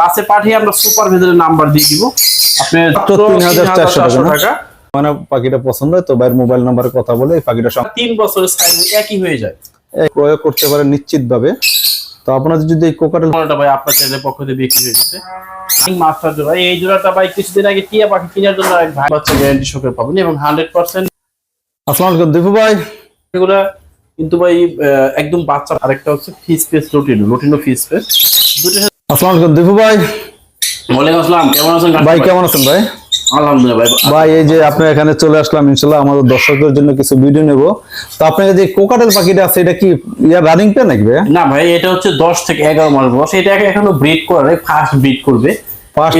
বাসে পাঠিয়ে আমরা সুপার ভেজারের নাম্বার দিয়ে দিব। আপনি মাত্র 3,400 টাকা টাকা। মানে পাখিটা পছন্দ হয় তো ভাইয়ের মোবাইল নাম্বারে কথা বলে এই পাখিটা সঙ্গে তিন বছরের সাইজ একই হয়ে যায়। ক্রয় করতে পারেন নিশ্চিত ভাবে তো আপনাদের যদি এই কোকাটেল কোনটা ভাই আপনার চ্যানেলের পক্ষ থেকে বিক্রি হয়ে গেছে। মাস্টার জোড়া। এই জোড়াটা ভাই কিছুদিন আগে টিয়া পাখি কেনার জন্য এক ভাই বাচ্চা গ্যারান্টি সহকারে পাবেন এবং হান্ড্রেড পার্সেন্ট আসসালামু আলাইকুম দীপু ভাই। এগুলা কিন্তু ভাই একদম বাচ্চা। আরেকটা হচ্ছে ফিস পেস লুটিনো লুটিনো ফিস পেস দুটো আসসালামু আলাইকুম দীপু ভাই। ওয়ালাইকুম আসসালাম কেমন আছেন ভাই কেমন আছেন ভাই? আলহামদুলিল্লাহ ভাই ভাই এই যে আপনি এখানে চলে আসলাম ইনশাল্লাহ আমাদের দর্শকদের জন্য কিছু ভিডিও নেব। তো আপনার যে কোকাটেল পাখিটা আছে এটা কি রানিং নাকি ভাই? না ভাই এটা হচ্ছে দশ থেকে এগারো মাস বয়স। এটা এখনও ব্রিড করে ফার্স্ট ব্রিড করবে।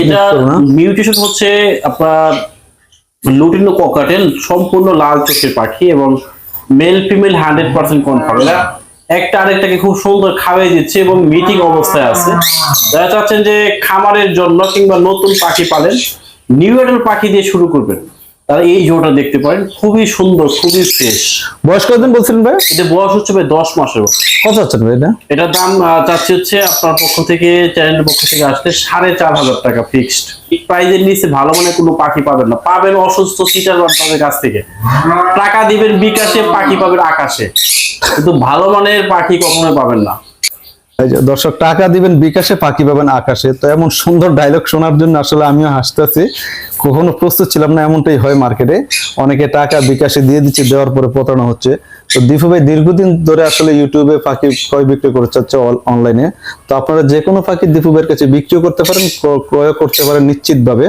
এটা করবে না? মিউটেশন হচ্ছে আপনার লুটিনো ককাটেল সম্পূর্ণ লাল চোখের পাখি এবং male female hundred percent confirm এরা একটা আরেকটাকে খুব সুন্দর খাওয়াই দিচ্ছে এবং মিটিং অবস্থায় আছে। দেখা চাচ্ছেন যে খামারের জন্য কিংবা নতুন পাখি পালেন নিউ এডাল পাখি দিয়ে শুরু করবেন। তারা এই জোটা দেখতে পারেন খুবই সুন্দর খুবই ফ্রেশ বয়স কতদিন বলছিলেন ভাই? এটা বয়স হচ্ছে ভাই দশ মাসের কত আছেন ভাই এটা? এটার দাম চাচ্ছি হচ্ছে আপনার পক্ষ থেকে চ্যানেলের পক্ষ থেকে আসলে সাড়ে চার হাজার টাকা ফিক্সড প্রাইজের নিচে ভালো মানে কোনো পাখি পাবেন না। পাবেন অসুস্থ সিটার তাদের কাছ থেকে। টাকা দিবেন বিকাশে পাখি পাবেন আকাশে। কিন্তু ভালো মানের পাখি কখনোই পাবেন না। দর্শক, টাকা দিবেন বিকাশে পাখি পাবেন আকাশে। তো এমন সুন্দর ডায়লগ শোনার জন্য আসলে আমিও হাসতেছি। কখনো প্রস্তুত ছিলাম না, এমনটাই হয় মার্কেটে অনেকে টাকা বিকাশে দিয়ে দিচ্ছে, দেওয়ার পরে প্রতারণা হচ্ছে। তো দীপু ভাই, দীর্ঘদিন ধরে আসলে ইউটিউবে পাখি ক্রয় বিক্রি করে চাচ্ছে অনলাইনে তো আপনারা যে কোনো পাখি দীপু ভাইয়ের কাছে বিক্রিও করতে পারেন, ক্র- ক্রয় করতে পারেন নিশ্চিতভাবে।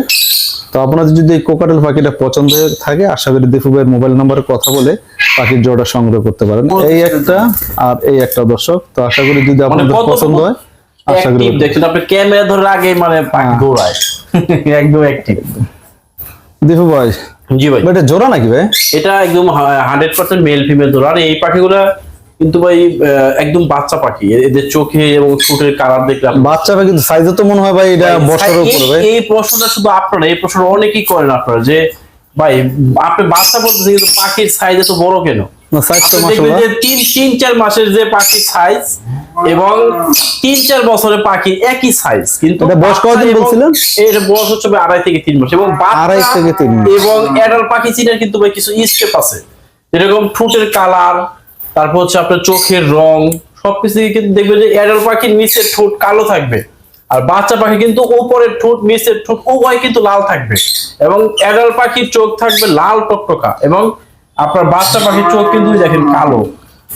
তো আপনাদের যদি এই কোকাটেল পাখিটা পছন্দ হয়ে থাকে আশা করি দীপু ভাইয়ের মোবাইল নাম্বারে কথা বলে পাখির জোড়া সংগ্রহ করতে পারেন। এই একটা আর এই একটা দর্শক। তো আশা করি যদি আপনাদের মানে পছন্দ হয় আশা করি দেখছেন আপনি ক্যামেরা ধরে আগে মানে পাখি দৌড়ায় একদম অ্যাক্টিভ দীপু ভাই জি ভাই। এটা জোড়া নাকি ভাই? এটা একদম হান্ড্রেড পার্সেন্ট মেল ফিমেল ধরো আর এই পাখিগুলা কিন্তু ভাই একদম বাচ্চা পাখি। এদের চোখে এবং ঠোঁটের কালার দেখলাম বাচ্চা কিন্তু সাইজে তো মনে হয় ভাই এটা বছরের উপরে ভাই। এই প্রশ্নটা শুধু আপনারা এই প্রশ্ন অনেকেই করেন আপনারা যে ভাই আপনি বাচ্চা বলতেছেন কিন্তু পাখির সাইজ এত বড় কেন? তিন তিন চার মাসের যে পাখির সাইজ এবং তিন চার বছরের পাখির একই সাইজ কিন্তু বয়স কতদিন বলছিলেন? বয়স হচ্ছে আড়াই থেকে তিন মাস এবং আড়াই থেকে তিন এবং অ্যাডাল্ট পাখি চিনার কিন্তু ভাই কিছু স্টেপ আছে। যেরকম ঠোঁটের কালার তারপর হচ্ছে আপনার চোখের রং সবকিছু কিন্তু দেখবেন যে অ্যাডাল্ট পাখির নিচের ঠোঁট কালো থাকবে। আর বাচ্চা পাখি কিন্তু উপরের ঠোঁট নিচের ঠোঁট উভয় কিন্তু লাল থাকবে। এবং অ্যাডাল্ট পাখির চোখ থাকবে লাল টকটকা এবং আপনার বাচ্চা পাখির চোখ কিন্তু দেখেন কালো।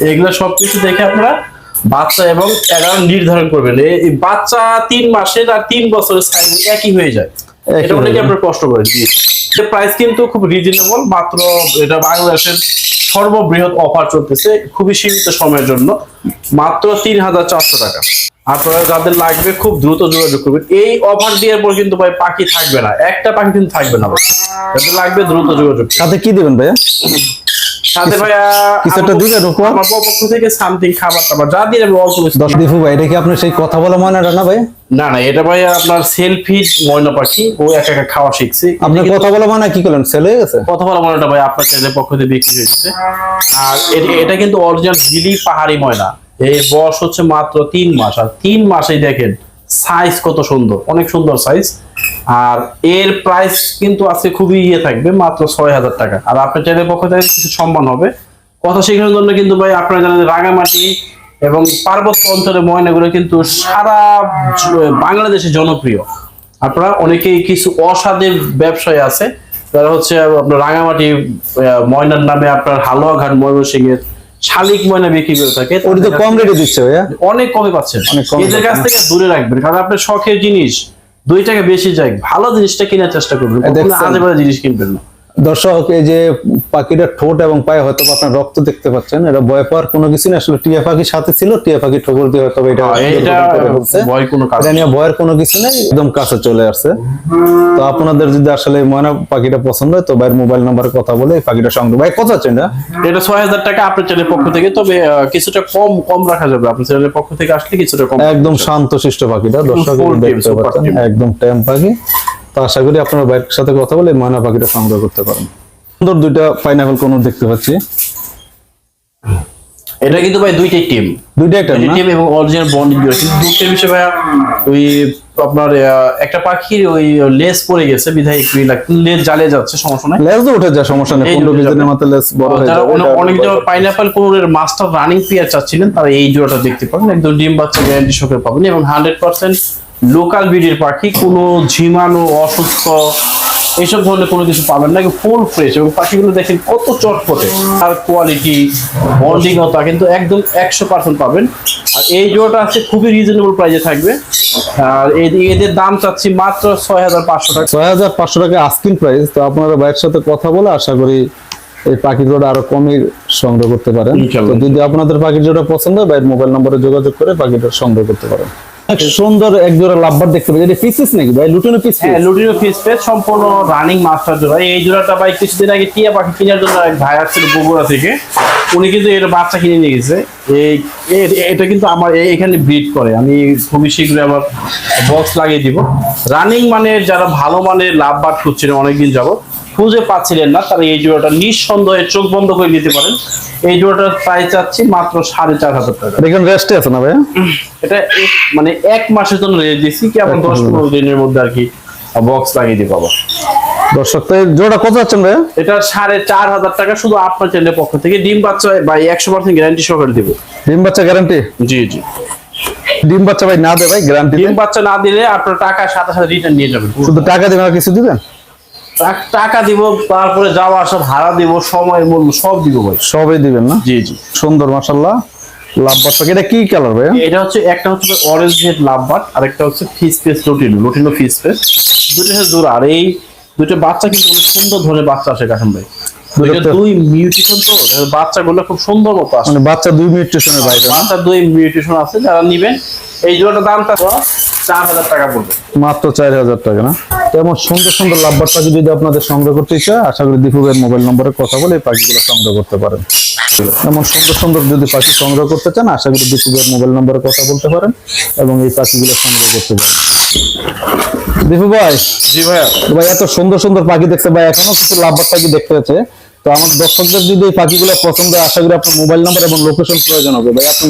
এগুলো সবকিছু দেখে আপনারা বাচ্চা এবং অ্যাডাল্ট নির্ধারণ করবেন। এই বাচ্চা তিন মাসের আর তিন বছরের সাইজ একই হয়ে যায়। এটা অনেকে আপনার কষ্ট করে জি। এটা প্রাইস কিন্তু খুব রিজনেবল মাত্র এটা বাংলাদেশের সর্ববৃহৎ অফার চলতেছে খুবই সীমিত সময়ের জন্য, মাত্র তিন হাজার চারশো টাকা। আপনারা যাদের লাগবে খুব দ্রুত যোগাযোগ করবেন। এই অফার দেওয়ার পর কিন্তু ভাই পাখি থাকবে না, একটা পাখি কিন্তু থাকবে না ভাই। যাদের লাগবে দ্রুত যোগাযোগ। সাথে কি দেবেন ভাইয়া? সাথে ভাইয়া কিছু একটা আমার- আমার পক্ষ থেকে সামথিং খাবার টাবার যা দিয়ে আমি অল্প দশ দীপু ভাই এটা কি আপনার সেই কথা বলা ময়নাটা না ভাই? না না এটা ভাই আপনার সেলফি ময়না পাখি ও একা একা খাওয়া শিখছে। আপনার কথা বলা ময়না কি করলেন? ছেলে হয়ে গেছে? কথা বলা ময়নাটা ভাই আপনার চ্যানেলের পক্ষ থেকে বিক্রি হয়েছে আর এটা কিন্তু অরিজিনাল হিলি পাহাড়ি ময়না। এর বয়স হচ্ছে মাত্র তিন মাস আর তিন মাসেই দেখেন সাইজ কত সুন্দর অনেক সুন্দর সাইজ আর এর প্রাইস কিন্তু আজকে খুবই ইয়ে থাকবে মাত্র ছয় হাজার টাকা। আর আপনার চ্যানেলের পক্ষ থেকে কিছু সম্মান হবে। কথা শেখানোর জন্য কিন্তু ভাই আপনারা জানেন রাঙামাটি এবং পার্বত্য অঞ্চলের ময়নাগুলো কিন্তু সারা বাংলাদেশে জনপ্রিয়। আপনারা অনেকেই কিছু অসাধের ব্যবসায় আছে যারা হচ্ছে আপনার রাঙামাটি ময়নার নামে আপনার হালুয়া ঘাট ময়মনসিংহ এর শালিক ময়না বিক্রি করে থাকে। ওটা তো কম রেটে দিচ্ছে ভাইয়া। অনেক কমে পাচ্ছেন। এদের কাছ থেকে দূরে রাখবেন কারণ আপনার শখের জিনিস। দুই টাকা বেশি যাই ভালো জিনিসটা কেনার চেষ্টা করবেন আজেবাজে? জিনিস কিনবেন না দর্শক এই যে পাখিটার ঠোঁট এবং পায়ে হয়তো আপনার রক্ত দেখতে পাচ্ছেন এটা ভয় পাওয়ার কোনো কিছু না আসলে টিয়া পাখির সাথে ছিল টিয়া পাখি ঠোকর দিয়ে হয়তো এটা হ্যাঁ, এটা নিয়ে ভয়ের কোনো কিছু নেই একদম কাছে চলে আসছে। তো আপনাদের যদি আসলে ময়না পাখিটা পছন্দ হয় তো ভাইয়ের মোবাইল নাম্বারে কথা বলে এই পাখিটা সংগ্রহ ভাই কত আছেন এটা? এটা ছয় হাজার টাকা আপনার চ্যানেলের পক্ষ থেকে তবে কিছুটা কম কম রাখা যাবে। আপনার চ্যানেলের পক্ষ থেকে আসলে কিছুটা কম একদম শান্ত শিষ্ট পাখিটা দর্শক। একদম ট্যাম পাখি। তো আশা করি আপনার ভাইয়ের সাথে কথা বলে ময়না পাখিটা সংগ্রহ করতে পারেন। সুন্দর দুইটা পাইনাপল কোন দেখতে পাচ্ছি। এটা কিন্তু ভাই দুইটাই টিম দুইটা একটা টিম এবং অরিজিনাল বন্ডিং কিন্তু দুটোর বিষয়ে ভাইয়া ওই আপনার একটা পাখির ওই লেস পড়ে গেছে বিধায় একটু লাগছে। লেজ জ্বালিয়ে যাচ্ছে সমস্যা নাই। লেজ তো উঠে যায় সমস্যা নেই। এই পনেরো উঠে বিশ যাবে। দিনের মধ্যে লেজ বড় হয়ে যারা যাবে অনেক-। জন pineapple conure master running pair চাচ্ছিলেন তারা এই জোড়াটা দেখতে পাবেন। একদম ডিম বাচ্চা গ্যারান্টি সহকারে পাবেন এবং হান্ড্রেড পার্সেন্ট লোকাল ব্রিডের পাখি কোনো ঝিমানো অসুস্থ এইসব ধরনের কোনো কিছু পাবেন না। ফুল ফ্রেশ এবং পাখিগুলো দেখেন কত চটপটে। আর কোয়ালিটি বন্ডিংতা কিন্তু একদম একশো পার্সেন্ট পাবেন। আর এই জোড়াটা আছে খুবই রিজনেবল প্রাইসে থাকবে। আর এদের- দাম চাচ্ছি মাত্র ছয় হাজার পাঁচশো টাকা। ছয় হাজার পাঁচশো টাকা আস্কিং প্রাইস তো আপনারা ভাইয়ের সাথে কথা বলে আশা করি এই পাখির জোড়া আরও কমই সংগ্রহ করতে পারেন। যদি আপনাদের পাখির জোড়া পছন্দ হয় ভাইয়ের মোবাইল নম্বরে যোগাযোগ করে পাখিটা সংগ্রহ করতে পারেন। সুন্দর এক জোড়া লাভবার দেখতে পাই এটা পিসিস নাকি ভাই? লুটিনো পিস হ্যাঁ লুটিনো ফিস পেজ সম্পূর্ণ রানিং মাস্টার জোড়া। এই জোড়াটা ভাই কিছুদিন আগে টিয়া পাখি কেনার জন্য এক ভাই আসছিল বগুড়া থেকে। উনি কিন্তু এর বাচ্চা কিনে নিয়ে গেছে। এই এটা কিন্তু আমার এখানে ব্রিড করে। আমি খুবই শীঘ্রই আমার বক্স লাগিয়ে দিব। রানিং মানে যারা ভালো মানের লাভ বাট খুঁজছিলেন অনেকদিন যাবত খুঁজে পাচ্ছিলেন না তারা এই জোড়াটা নিঃসন্দেহে চোখ বন্ধ করে নিতে পারেন। এই জোড়াটার প্রাইস চাচ্ছি মাত্র সাড়ে চার হাজার টাকা। এখানে রেস্টে আছে না ভাই এটা মানে এক মাসের জন্য রেখে দিচ্ছি কি আপনার দশ পনেরো দিনের মধ্যে আর কি বক্স লাগিয়ে দিব আবার দর্শক তো জোড়া কত যাচ্ছেন ভাই এটা সাড়ে চার হাজার টাকা শুধু আপনার চ্যানেলের পক্ষ থেকে। ডিম বাচ্চা বা একশো পার্সেন্ট গ্যারান্টি সহকারে দিব। ডিম বাচ্চা গ্যারান্টি জি জি। ডিম বাচ্চা ভাই না দে ভাই গ্যারান্টি ডিম বাচ্চা না দিলে আপনার টাকা সাথে সাথে রিটার্ন নিয়ে যাবেন। শুধু টাকা দিবেন আর কিছু দিবেন? টাক- দিব তারপরে যাওয়া আসা ভাড়া দিব সময়ের মূল্য সব দিব ভাই। সবই দিবেন না? জি জি। সুন্দর মাশাল্লাহ লাভ বাচ্চা এটা কি কালার ভাই এটা হচ্ছে একটা হচ্ছে অরেঞ্জ হেড লাভ বাট আর একটা হচ্ছে ফিস পেস লোটিনো লোটিনো ফিস পেস দুটো হচ্ছে জোড়া আর এই দুটো বাচ্চা কিন্তু অনেক সুন্দর ধরনের বাচ্চা আসে কাশন ভাই। দুই মিউটেশন তো বাচ্চাগুলো খুব সুন্দর মতো আসে। মানে বাচ্চা দুই বাইরে? দুই মিউটেশন আছে যারা নিবেন এই জোড়াটার দামটা চার হাজার টাকা পড়বে। মাত্র চার হাজার টাকা না? তো এমন সুন্দর সুন্দর লাভবার পাখি যদি আপনাদের সংগ্রহ করতে হয়, আশা করি দীপুবের মোবাইল নম্বরে কথা বলে এই পাখিগুলো সংগ্রহ করতে পারেন। এমন সুন্দর সুন্দর যদি পাখি সংগ্রহ করতে চান আশা করি দীপুবের মোবাইল নম্বরে কথা বলতে পারেন এবং এই পাখিগুলো সংগ্রহ করতে পারেন। দীপু ভাই? জি ভাইয়া। ভাই এত সুন্দর সুন্দর পাখি দেখতে ভাই এখনও কিছু লাভবার পাখি দেখতে আছে? তো আমার দর্শকদের যদি এই পাখিগুলো পছন্দ আশা করি আপনার মোবাইল নাম্বার এবং লোকেশন প্রয়োজন হবে। ভাই, আপনার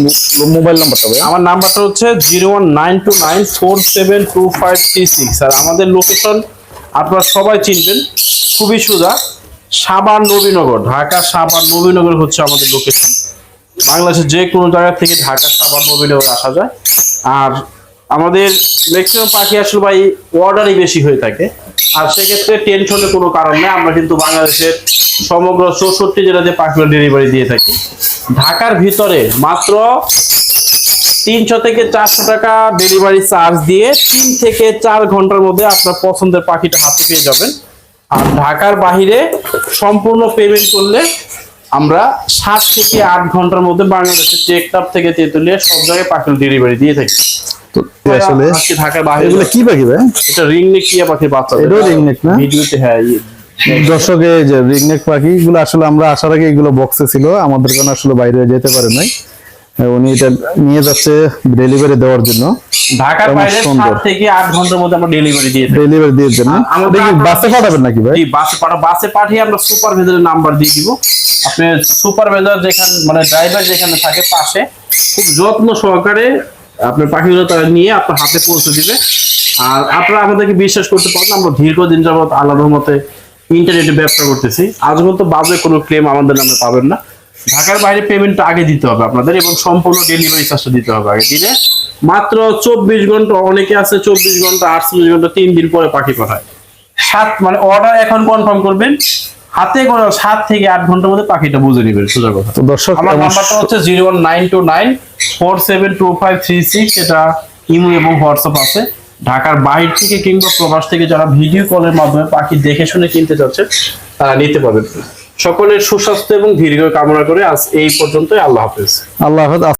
মোবাইল নাম্বারটা ভাই। আমার নাম্বারটা হচ্ছে zero one nine two nine four seven two five three six. আর আমাদের লোকেশন আপনারা সবাই চিনবেন, খুবই সোজা, সাবান নবীনগর, ঢাকা সাবান নবীনগর হচ্ছে আমাদের লোকেশন বাংলাদেশের যে কোনো জায়গা থেকে ঢাকা সাবান নবীনগর আসা যায়। আর আমাদের ম্যাক্সিমাম পাখি আসলে ভাই অর্ডারই বেশি হয়ে থাকে। আর সেক্ষেত্রে টেনশনের কোনো কারণ নেই। আমরা কিন্তু বাংলাদেশের সমগ্র চৌষট্টি জেলাতে পাখিগুলো ডেলিভারি দিয়ে থাকি। ঢাকার ভিতরে মাত্র তিনশো থেকে চারশো টাকা ডেলিভারি চার্জ দিয়ে তিন থেকে চার ঘণ্টার মধ্যে আপনার পছন্দের পাখিটা হাতে পেয়ে যাবেন। আর ঢাকার বাহিরে সম্পূর্ণ পেমেন্ট করলে আমরা সাত থেকে আট ঘণ্টার মধ্যে বাংলাদেশের টেকটাপ থেকে তেতুলিয়া সব জায়গায় পাখির ডেলিভারি দিয়ে থাকি। আসলে আজকে ঢাকার বাইরে এগুলো কি পাখি ভাই? এটা রিং নেক টিয়া পাখির বাচ্চা এটাও ring neck না? ভিডিওতে হ্যাঁ ইয়ে- যে রিগনেক পাখি গুলো আসলে আমরা আসার আগে এগুলো বক্সে ছিল আমাদের কারণে আসলে বাইরে যেতে পারে নাই। উনি এটা নিয়ে যাচ্ছে ডেলিভারি দেওয়ার জন্য। ঢাকার বাইরে সুন্দর। থেকে আট ঘণ্টার মধ্যে আমরা ডেলিভারি দিয়ে ডেলিভারি দিয়ে দেন আমরা- এটা বাসে পাঠাবেন নাকি ভাই? জি বাসে পাঠা বাসে পাঠিয়ে আমরা সুপারভাইজারের নাম্বার দিয়ে দিব। আপনি সুপারভাইজার যেখানে মানে ড্রাইভার যেখানে থাকে পাশে খুব যত্ন সহকারে আপনার পাখিগুলো তারা নিয়ে আপনার হাতে পৌঁছে দিবে। আর আপনারা আমাদেরকে বিশ্বাস করতে পারেন আমরা দীর্ঘদিন যাবত আলাদা মতে ইন্টারনেটে ব্যবসা করতেছি। আজ পর্যন্ত বাজে কোনো ক্লেম আমাদের নামে পাবেন না। ঢাকার বাইরে পেমেন্টটা আগে দিতে হবে আপনাদের এবং সম্পূর্ণ ডেলিভারি চার্জটা দিতে হবে আগে। দিলে মাত্র চব্বিশ ঘণ্টা অনেকে আছে চব্বিশ ঘণ্টা আটচল্লিশ ঘণ্টা তিন দিন পরে পাখি পাঠায়। সাত মানে অর্ডার এখন কনফার্ম করবেন হাতে সাত থেকে আট ঘণ্টার মধ্যে পাখিটা বুঝে নেবেন সোজা কথা। তো দর্শক আমার নাম্বারটা হচ্ছে zero one nine two nine four seven এটা ইমো এবং হোয়াটসঅ্যাপ আছে। ঢাকার বাইরে থেকে কিংবা প্রবাস থেকে যারা ভিডিও কলের মাধ্যমে পাখি দেখে শুনে কিনতে চাচ্ছেন তারা নিতে পারবেন। সকলের সুস্বাস্থ্য এবং দীর্ঘ কামনা করে আজ এই পর্যন্তই। আল্লাহ হাফেজ। আল্লাহ হাফেজ।